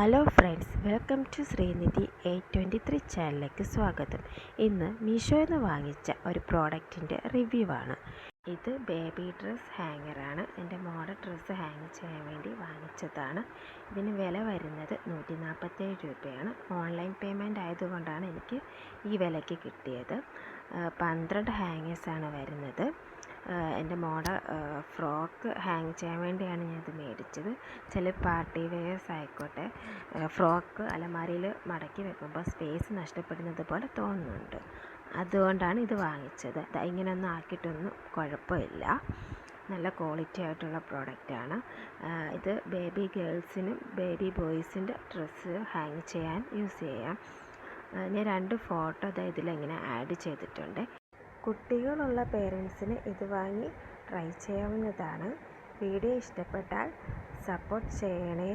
Hello friends welcome to Srinidhi eight twenty three ചാനലിലേക്ക് സ്വാഗതം. ഇന്ന് മീഷോയിൽ നിന്ന് വാങ്ങിച്ച ഒരു പ്രോഡക്റ്റിന്റെ റിവ്യൂ ആണ് ഇത് ബേബി ഡ്രസ് ഹാങ്ങറാണ്. എന്റെ മോഡൽ ഡ്രസ്സ് ഹാങ് ചെയ്യാൻ വേണ്ടി വാങ്ങിച്ചതാണ്. ഇതിന് വില വരുന്നത് നൂറ്റി നാൽപ്പത്തേഴ് രൂപയാണ്. ഓൺലൈൻ പേയ്മെന്റ് ആയതുകൊണ്ടാണ് എനിക്ക് ഈ വിലയ്ക്ക് കിട്ടിയത്. പന്ത്രണ്ട് ഹാങ്ങേഴ്സാണ് വരുന്നത്. എന്റെ മോഡ ഫ്രോക്ക് ഹാങ് ചെയ്യാൻ വേണ്ടിയാണ് ഞാനിത് മേടിച്ചത്. ചില പാർട്ടി വെയേഴ്സ് ആയിക്കോട്ടെ ഫ്രോക്ക് അലമാരിയിൽ മടക്കി വെക്കുമ്പോൾ സ്പേസ് നഷ്ടപ്പെടുന്നത് പോലെ തോന്നുന്നുണ്ട്. അതുകൊണ്ടാണ് ഇത് വാങ്ങിച്ചത്. ഇങ്ങനെയൊന്നും ആക്കിയിട്ടൊന്നും കുഴപ്പമില്ല. നല്ല ക്വാളിറ്റി ആയിട്ടുള്ള പ്രോഡക്റ്റാണ് ഇത് ബേബി ഗേൾസിനും ബേബി ബോയ്സിന്റെ ഡ്രസ്സ് ഹാങ് ചെയ്യാൻ യൂസ് ചെയ്യാം. ഞാൻ രണ്ട് ഫോട്ടോ ദാ ഇതിലിങ്ങനെ ആഡ് ചെയ്തിട്ടുണ്ട്. കുട്ടികളുള്ള പേരൻസിന് ഇത് വാങ്ങി ട്രൈ ചെയ്യാവുന്നതാണ്. വീഡിയോ ഇഷ്ടപ്പെട്ടാൽ സപ്പോർട്ട് ചെയ്യണേ.